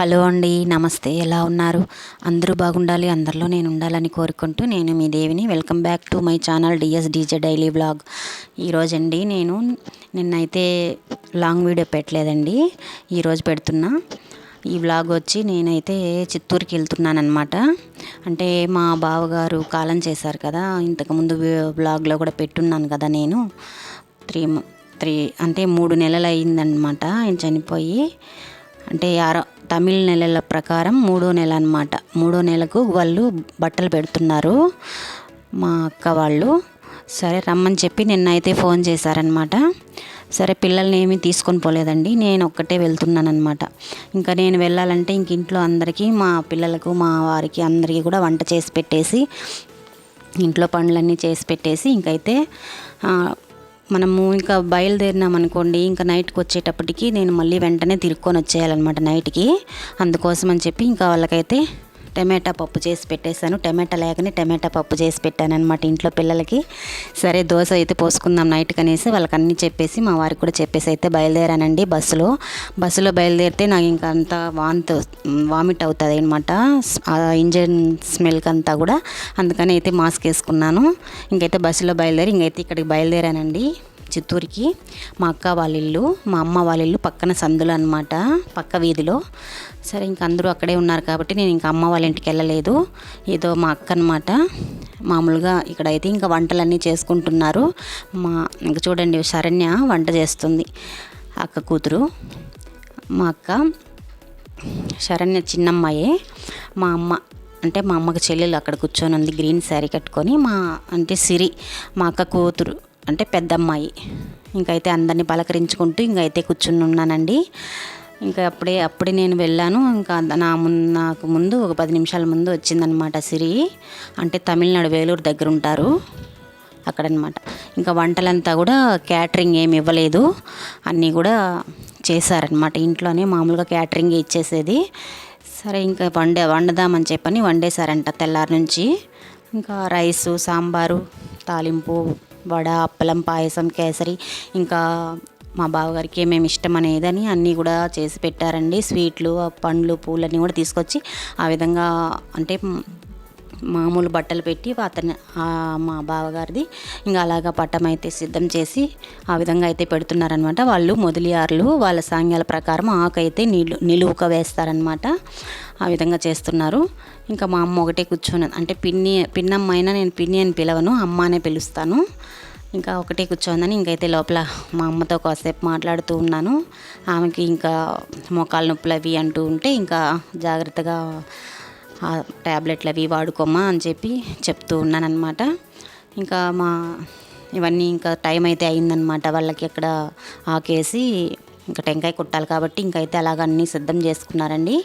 Hello అండి నమస్తే. ఎలా ఉన్నారు? అందరూ బాగుండాలి అందరిలో నేను ఉండాలని కోరుకుంటూ నేను మీ దేవిని welcome back to my channel DS DJ daily blog ఈరోజండి నేను నిన్నైతే లాంగ్ వీడియో పెట్టలేదండి. ఈరోజు పెడుతున్నా. ఈ వ్లాగ్ వచ్చి నేనైతే చిత్తూరుకి వెళ్తున్నానమాట అంటే మా బావగారు కాలం చేశారు కదా ఇంతకుముందు వ్లాగ్లో కూడా పెట్టున్నాను కదా నేను. త్రీ త్రీ అంటే మూడు నెలలు అయిందనమాట ఆయన చనిపోయి అంటే యారో తమిళ నెలల ప్రకారం మూడో నెల అనమాట మూడో నెలకు వాళ్ళు బట్టలు పెడుతున్నారు. మా అక్క వాళ్ళు. సరే రమ్మని చెప్పి నిన్న అయితే ఫోన్ చేశారనమాట సరే పిల్లల్ని ఏమీ తీసుకొని పోలేదండి. నేను ఒక్కటే వెళ్తున్నాను అనమాట ఇంకా నేను వెళ్ళాలంటే ఇంక ఇంట్లో అందరికీ మా పిల్లలకు మా వారికి అందరికీ కూడా వంట చేసి పెట్టేసి ఇంట్లో పనులన్నీ చేసి పెట్టేసి ఇంకైతే మనము ఇంకా బయలుదేరినాం అనుకోండి ఇంకా నైట్కి వచ్చేటప్పటికి నేను మళ్ళీ వెంటనే తిరుక్కొని వచ్చేయాలన్నమాట నైట్కి అందుకోసం అని చెప్పి ఇంకా వాళ్ళకైతే టమాటా పప్పు చేసి పెట్టేశాను. టమాటా లేకనే టమాటా పప్పు చేసి పెట్టాను అనమాట ఇంట్లో పిల్లలకి. సరే దోశ అయితే పోసుకుందాం నైట్ కనేసి వాళ్ళకి అన్నీ చెప్పేసి మా వారికి కూడా చెప్పేసి అయితే బయలుదేరానండి బస్సులో. బస్సులో బయలుదేరితే నాకు ఇంకా అంత వాంత వామిట్ అవుతుంది అనమాట ఇంజన్ స్మెల్కి అంతా కూడా. అందుకని అయితే మాస్క్ వేసుకున్నాను. ఇంకైతే బస్సులో బయలుదేరి ఇంకైతే ఇక్కడికి బయలుదేరానండి. చిత్తూరుకి మా అక్క వాళ్ళ ఇల్లు మా అమ్మ వాళ్ళ ఇల్లు పక్కన సందులు అనమాట పక్క వీధిలో. సరే ఇంక అందరూ అక్కడే ఉన్నారు కాబట్టి నేను ఇంకా అమ్మ వాళ్ళ ఇంటికి వెళ్ళలేదు. ఏదో మా అక్క అనమాట మామూలుగా ఇక్కడైతే ఇంకా వంటలన్నీ చేసుకుంటున్నారు. మా ఇంకా చూడండి శరణ్య వంట చేస్తుంది. అక్క కూతురు మా అక్క శరణ్య చిన్నమ్మాయే. మా అమ్మ అంటే మా అమ్మకి చెల్లెలు అక్కడ కూర్చొని ఉంది గ్రీన్ శారీ కట్టుకొని. మా అంటే సిరి మా అక్క కూతురు. అంటే పెద్దమ్మాయి. ఇంకైతే అందరినీ పలకరించుకుంటూ ఇంకైతే కూర్చుని ఉన్నానండి. ఇంకా అప్పుడే అప్పుడే నేను వెళ్ళాను. ఇంకా నా ముందు నాకు ముందు ఒక పది నిమిషాల ముందు వచ్చిందనమాట సిరి. అంటే తమిళనాడు వేలూరు దగ్గర ఉంటారు. అక్కడనమాట. ఇంకా వంటలంతా కూడా క్యాటరింగ్ ఏమి ఇవ్వలేదు. అన్నీ కూడా చేశారనమాట. ఇంట్లోనే మామూలుగా క్యాటరింగ్ ఇచ్చేసేది. సరే ఇంకా వండే వండదామని చెప్పని వండేశారంట తెల్లారి నుంచి. ఇంకా రైసు సాంబారు తాలింపు వడ అప్పలం పాయసం కేసరి ఇంకా మా బావగారికి ఏమేమి ఇష్టం అనేదని అన్నీ కూడా చేసి పెట్టారండి. స్వీట్లు పండ్లు పూలన్నీ కూడా తీసుకొచ్చి ఆ విధంగా అంటే మామూలు బట్టలు పెట్టి అతని మా బావగారిది ఇంకా అలాగా పట్టం అయితే సిద్ధం చేసి ఆ విధంగా అయితే పెడుతున్నారనమాట వాళ్ళు మొదలియారులు వాళ్ళ సాంగ్యాల ప్రకారం ఆకైతే నిలు నిలువుక వేస్తారనమాట ఆ విధంగా చేస్తున్నారు. ఇంకా మా అమ్మ ఒకటే కూర్చొని అంటే పిన్ని పిన్నమ్మ అయినా నేను పిన్ని అని పిలవను అమ్మ అనే పిలుస్తాను. ఇంకా ఒకటే కూర్చోందని ఇంకైతే లోపల మా అమ్మతో కాసేపు మాట్లాడుతూ ఉన్నాను. ఆమెకి ఇంకా మోకాలు నొప్పులు అవి అంటూ ఉంటే ఇంకా జాగ్రత్తగా ఆ ట్యాబ్లెట్లు అవి వాడుకోమా అని చెప్పి చెప్తూ ఉన్నానమాట ఇంకా మా ఇవన్నీ ఇంకా టైం అయితే అయిందనమాట వాళ్ళకి అక్కడ ఆకేసి ఇంకా టెంకాయ కుట్టాలి కాబట్టి ఇంకైతే అలాగ అన్నీ సిద్ధం చేసుకున్నారండి.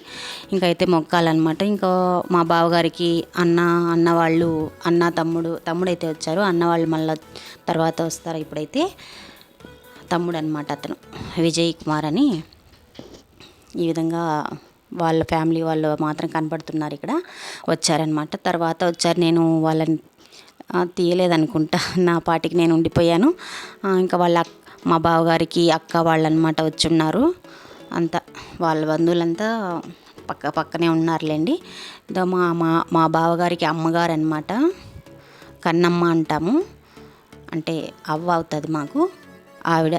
ఇంకైతే మొక్కాలన్నమాట. ఇంకా మా బావగారికి అన్న అన్న వాళ్ళు అన్న తమ్ముడు తమ్ముడు అయితే వచ్చారు. అన్న వాళ్ళు మళ్ళీ తర్వాత వస్తారు ఇప్పుడైతే. తమ్ముడు అనమాట అతను విజయ్ కుమార్ అని. ఈ విధంగా వాళ్ళ ఫ్యామిలీ వాళ్ళు మాత్రం కనపడుతున్నారు ఇక్కడ. వచ్చారనమాట తర్వాత వచ్చారు. నేను వాళ్ళని తీయలేదనుకుంటా. నా పాటికి నేను ఉండిపోయాను. ఇంకా వాళ్ళ మా బావగారికి అక్క వాళ్ళు అనమాట ఉన్నారు అంతా వాళ్ళ బంధువులంతా పక్క పక్కనే ఉన్నారులేండి. మా మా మా బావగారికి అమ్మగారు అనమాట కన్నమ్మ అంటాము. అంటే అవ్వ అవుతుంది మాకు. ఆవిడ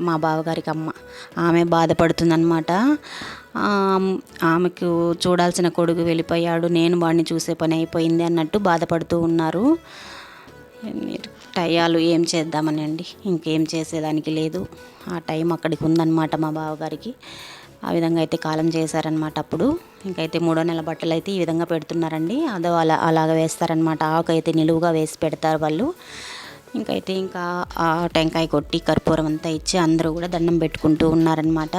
మా బావగారికి అమ్మ. ఆమె బాధపడుతుందన్నమాట. ఆమెకు చూడాల్సిన కొడుకు వెళ్ళిపోయాడు. నేను వాడిని చూసే పని అయిపోయింది అన్నట్టు బాధపడుతూ ఉన్నారు. టయాలు ఏం చేద్దామని అండి? ఇంకేం చేసేదానికి లేదు. ఆ టైం అక్కడికి ఉందన్నమాట మా బావగారికి. ఆ విధంగా అయితే కాలం చేశారనమాట అప్పుడు. ఇంకైతే మూడో నెల బట్టలు అయితే ఈ విధంగా పెడుతున్నారండి. అదో అలా అలాగ వేస్తారనమాట ఆకు అయితే నిలువుగా వేసి పెడతారు వాళ్ళు. ఇంకైతే ఇంకా ఆ టెంకాయ కొట్టి కర్పూరం అంతా ఇచ్చి అందరూ కూడా దండం పెట్టుకుంటూ ఉన్నారనమాట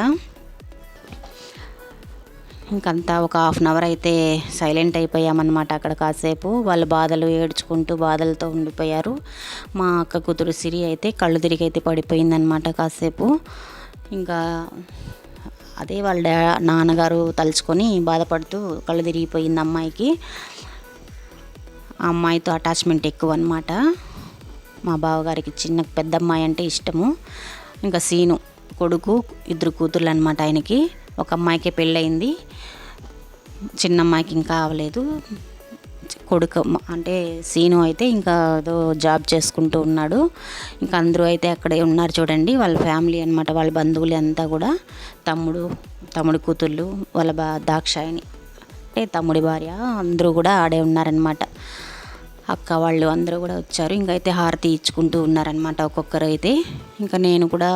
ఇంకంతా ఒక హాఫ్ అన్ అవర్ అయితే సైలెంట్ అయిపోయామన్నమాట అక్కడ కాసేపు. వాళ్ళ బాధలు ఏడ్చుకుంటూ బాధలతో ఉండిపోయారు. మా అక్క కూతురు సిరి అయితే కళ్ళు తిరిగి అయితే పడిపోయిందనమాట కాసేపు. ఇంకా అదే వాళ్ళ డా నాన్నగారు తలుచుకొని బాధపడుతూ కళ్ళు తిరిగిపోయింది అమ్మాయికి. ఆ అమ్మాయితో అటాచ్మెంట్ ఎక్కువ అనమాట మా బావగారికి చిన్న పెద్దమ్మాయి అంటే ఇష్టము. ఇంకా సీను కొడుకు ఇద్దరు కూతుర్లు అనమాట ఆయనకి. ఒక అమ్మాయికి పెళ్ళయింది. చిన్న అమ్మాయికి ఇంకా అవ్వలేదు. కొడుకు అంటే సీను అయితే ఇంకా ఏదో జాబ్ చేసుకుంటూ ఉన్నాడు. ఇంకా అందరూ అయితే అక్కడే ఉన్నారు చూడండి. వాళ్ళ ఫ్యామిలీ అనమాట వాళ్ళ బంధువులు అంతా కూడా. తమ్ముడు తమ్ముడు కూతుళ్ళు వాళ్ళ బా దాక్షాయిని అంటే తమ్ముడి భార్య అందరూ కూడా ఆడే ఉన్నారనమాట అక్క వాళ్ళు అందరూ కూడా వచ్చారు. ఇంకైతే హారతి ఇచ్చుకుంటూ ఉన్నారనమాట ఒక్కొక్కరు అయితే ఇంకా నేను కూడా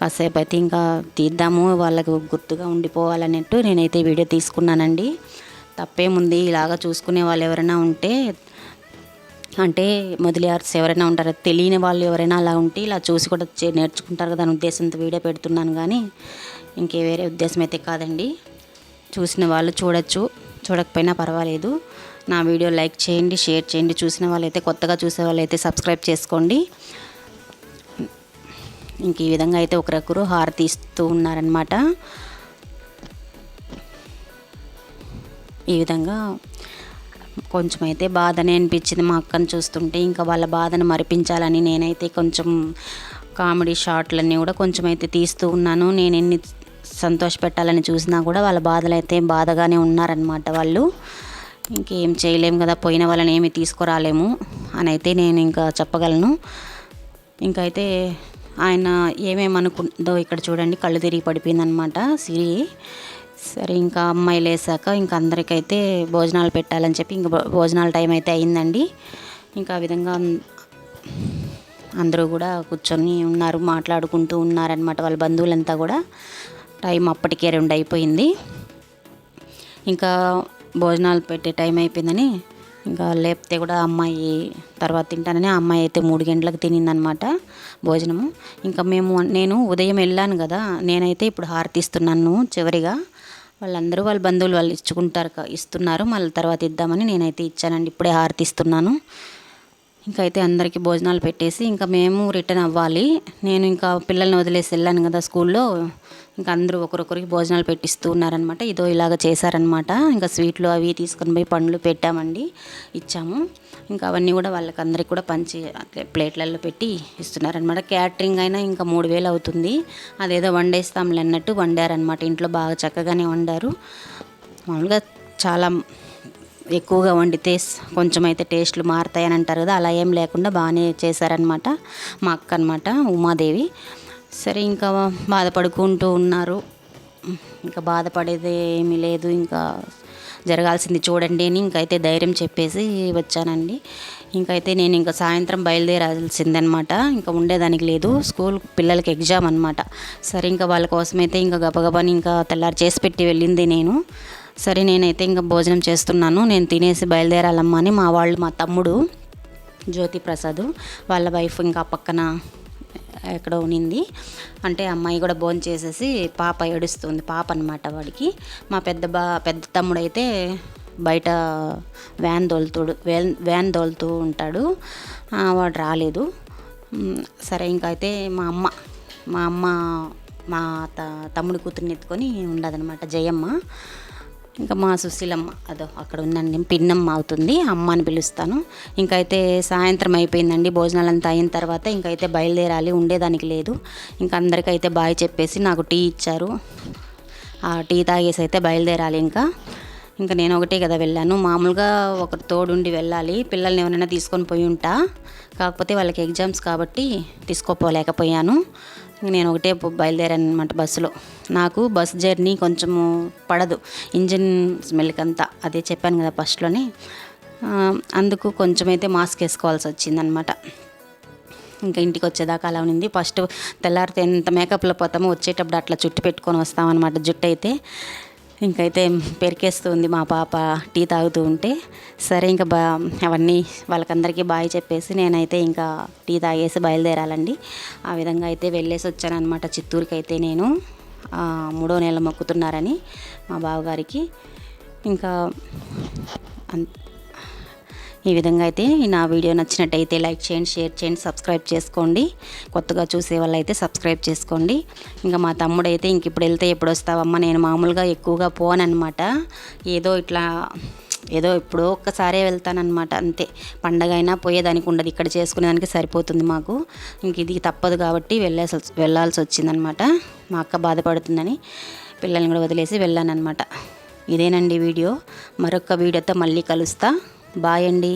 కాసేపు అయితే ఇంకా తీద్దాము వాళ్ళకు గుర్తుగా ఉండిపోవాలన్నట్టు నేనైతే వీడియో తీసుకున్నానండి. తప్పేముంది ఇలాగా చూసుకునే వాళ్ళు ఎవరైనా ఉంటే అంటే మొదలియార్స్ ఎవరైనా ఉంటారో తెలియని వాళ్ళు ఎవరైనా అలా ఉంటే ఇలా చూసి కూడా చే- నేర్చుకుంటారు కదా అనే ఉద్దేశంతో వీడియో పెడుతున్నాను కానీ ఇంకే వేరే ఉద్దేశం అయితే కాదండి. చూసిన వాళ్ళు చూడొచ్చు చూడకపోయినా పర్వాలేదు. నా వీడియో లైక్ చేయండి షేర్ చేయండి. చూసిన వాళ్ళైతే కొత్తగా చూసే వాళ్ళైతే సబ్స్క్రైబ్ చేసుకోండి. ఇంక ఈ విధంగా అయితే ఒకరొకరు హారతి ఇస్తూ ఉన్నారనమాట ఈ విధంగా కొంచెం అయితే బాధనే అనిపించింది మా అక్కను చూస్తుంటే. ఇంకా వాళ్ళ బాధను మరిపించాలని నేనైతే కొంచెం కామెడీ షార్ట్లన్నీ కూడా కొంచెం అయితే తీస్తూ ఉన్నాను. నేను ఎన్ని సంతోష పెట్టాలని చూసినా కూడా వాళ్ళ బాధలు అయితే బాధగానే ఉన్నారనమాట వాళ్ళు. ఇంకేం చేయలేము కదా పోయిన వాళ్ళని ఏమి తీసుకురాలేము అని అయితే నేను ఇంకా చెప్పగలను. ఇంకైతే ఆయన ఏమేమి అనుకుందో ఇక్కడ చూడండి కళ్ళు తిరిగి పడిపోయిందనమాట సిరి. సరే ఇంకా అమ్మాయి లేసాక ఇంకా అందరికైతే భోజనాలు పెట్టాలని చెప్పి ఇంకా భోజనాలు భోజనాల టైం అయితే అయిందండి. ఇంకా ఆ విధంగా అందరూ కూడా కూర్చొని ఉన్నారు మాట్లాడుకుంటూ ఉన్నారనమాట వాళ్ళ బంధువులంతా కూడా. టైం అప్పటికే రెండు అయిపోయింది. ఇంకా భోజనాలు పెట్టే టైం అయిపోయిందని ఇంకా లేపితే కూడా అమ్మాయి తర్వాత తింటానని ఆ అమ్మాయి అయితే మూడు గంటలకు తినిందనమాట భోజనము. ఇంకా మేము నేను ఉదయం వెళ్ళాను కదా నేనైతే ఇప్పుడు హారతిస్తున్నాను చివరిగా. వాళ్ళందరూ వాళ్ళ బంధువులు వాళ్ళు ఇచ్చుకుంటారు ఇస్తున్నారు మళ్ళీ తర్వాత ఇద్దామని నేనైతే ఇచ్చానండి ఇప్పుడే హారతి ఇస్తున్నాను. ఇంకా అయితే అందరికీ భోజనాలు పెట్టేసి ఇంకా మేము రిటర్న్ అవ్వాలి. నేను ఇంకా పిల్లల్ని వదిలేసి వెళ్ళాను కదా స్కూల్లో ఇంకా అందరూ ఒకరొకరికి భోజనాలు పెట్టిస్తూ ఉన్నారనమాట ఇదో ఇలాగ చేశారనమాట ఇంకా స్వీట్లు అవి తీసుకొని పోయి పండ్లు పెట్టామండి. ఇచ్చాము. ఇంకా అవన్నీ కూడా వాళ్ళకి అందరికి కూడా పంచి అట్లే ప్లేట్లలో పెట్టి ఇస్తున్నారనమాట క్యాటరింగ్ అయినా ఇంకా మూడు వేలు అవుతుంది. అదేదో వండేస్తాంలే అన్నట్టు వండారనమాట ఇంట్లో బాగా చక్కగానే వండారు. మామూలుగా చాలా ఎక్కువగా వండితే కొంచెం అయితే టేస్ట్లు మారుతాయని అంటారు కదా అలా ఏం లేకుండా బాగానే చేశారనమాట మా అక్క అనమాట ఉమాదేవి. సరే ఇంకా బాధపడుకుంటూ ఉన్నారు. ఇంకా బాధపడేది ఏమీ లేదు. ఇంకా జరగాల్సింది చూడండి అని ఇంకైతే ధైర్యం చెప్పేసి వచ్చానండి. ఇంకైతే నేను ఇంకా సాయంత్రం బయలుదేరాల్సిందనమాట. ఇంకా ఉండేదానికి లేదు. స్కూల్ పిల్లలకి ఎగ్జామ్ అనమాట. సరే ఇంకా వాళ్ళ కోసమైతే ఇంకా గబగబాని ఇంకా తెల్లారి చేసి పెట్టి వెళ్ళింది నేను. సరే నేనైతే ఇంకా భోజనం చేస్తున్నాను. నేను తినేసి బయలుదేరాలమ్మా అని మా వాళ్ళు మా తమ్ముడు జ్యోతి ప్రసాద్ వాళ్ళ వైఫ్ ఇంకా పక్కన ఎక్కడో ఉనింది. అంటే అమ్మాయి కూడా భోజనం చేసేసి పాప ఏడుస్తుంది. పాప అనమాట వాడికి. మా పెద్ద బా పెద్ద తమ్ముడు అయితే బయట వ్యాన్ దోలుతుడు వ్యాన్ వ్యాన్ దోలుతూ ఉంటాడు. వాడు రాలేదు. సరే ఇంకా అయితే మా అమ్మ మా అమ్మ మా త తమ్ముడు కూతుర్ని ఎత్తుకొని ఉండదనమాట జయమ్మ. ఇంకా మా సుశీలమ్మ అదో అక్కడ ఉందండి పిన్నమ్మ అవుతుంది అమ్మ అని పిలుస్తాను. ఇంకైతే సాయంత్రం అయిపోయిందండి భోజనాలంతా అయిన తర్వాత ఇంకైతే బయలుదేరాలి ఉండేదానికి లేదు. ఇంకా అందరికైతే బాయ్ చెప్పేసి నాకు టీ ఇచ్చారు. ఆ టీ తాగేసి అయితే బయలుదేరాలి ఇంకా. ఇంకా నేను ఒకటే కదా వెళ్ళాను. మామూలుగా ఒకరు తోడుండి వెళ్ళాలి పిల్లల్ని ఎవరైనా తీసుకొని పోయి ఉంటా. కాకపోతే వాళ్ళకి ఎగ్జామ్స్ కాబట్టి తీసుకోపోలేకపోయాను. నేను ఒకటే బయలుదేరాను అనమాట బస్సులో. నాకు బస్ జర్నీ కొంచెము పడదు. ఇంజిన్ స్మెల్కి అంతా అదే చెప్పాను కదా ఫస్ట్లోనే. అందుకు కొంచెం అయితే మాస్క్ వేసుకోవాల్సి వచ్చిందనమాట ఇంకా ఇంటికి వచ్చేదాకా అలా ఉంది ఫస్ట్ తెల్లారితే ఎంత మేకప్లో పోతామో వచ్చేటప్పుడు అట్లా చుట్టు పెట్టుకొని వస్తామన్నమాట జుట్టు అయితే ఇంకైతే పెరికేస్తుంది మా పాప టీ తాగుతూ ఉంటే. సరే ఇంకా బా అవన్నీ వాళ్ళకందరికీ బాయ్ చెప్పేసి నేనైతే ఇంకా టీ తాగేసి బయలుదేరాలండి. ఆ విధంగా అయితే వెళ్ళేసి వచ్చానమాట చిత్తూరుకి అయితే నేను మూడో నెల మొక్కుతున్నారని మా బావగారికి. ఇంకా అంత ఈ విధంగా అయితే నా వీడియో నచ్చినట్టయితే లైక్ చేయండి షేర్ చేయండి సబ్స్క్రైబ్ చేసుకోండి. కొత్తగా చూసే వాళ్ళైతే సబ్స్క్రైబ్ చేసుకోండి. ఇంకా మా తమ్ముడు అయితే ఇంక ఇప్పుడు వెళ్తే ఎప్పుడు వస్తావమ్మా నేను మామూలుగా ఎక్కువగా పోననమాట ఏదో ఇట్లా ఏదో ఎప్పుడో ఒక్కసారే వెళ్తానన్నమాట. అంతే. పండగ అయినా పోయేదానికి ఉండదు. ఇక్కడ చేసుకునేదానికి సరిపోతుంది మాకు. ఇంక ఇది తప్పదు కాబట్టి వెళ్ళాల్సి వెళ్ళాల్సి వచ్చిందనమాట మా అక్క బాధపడుతుందని పిల్లల్ని కూడా వదిలేసి వెళ్ళానమాట ఇదేనండి వీడియో. మరొక వీడియోతో మళ్ళీ కలుస్తా. బాయ్ అండి.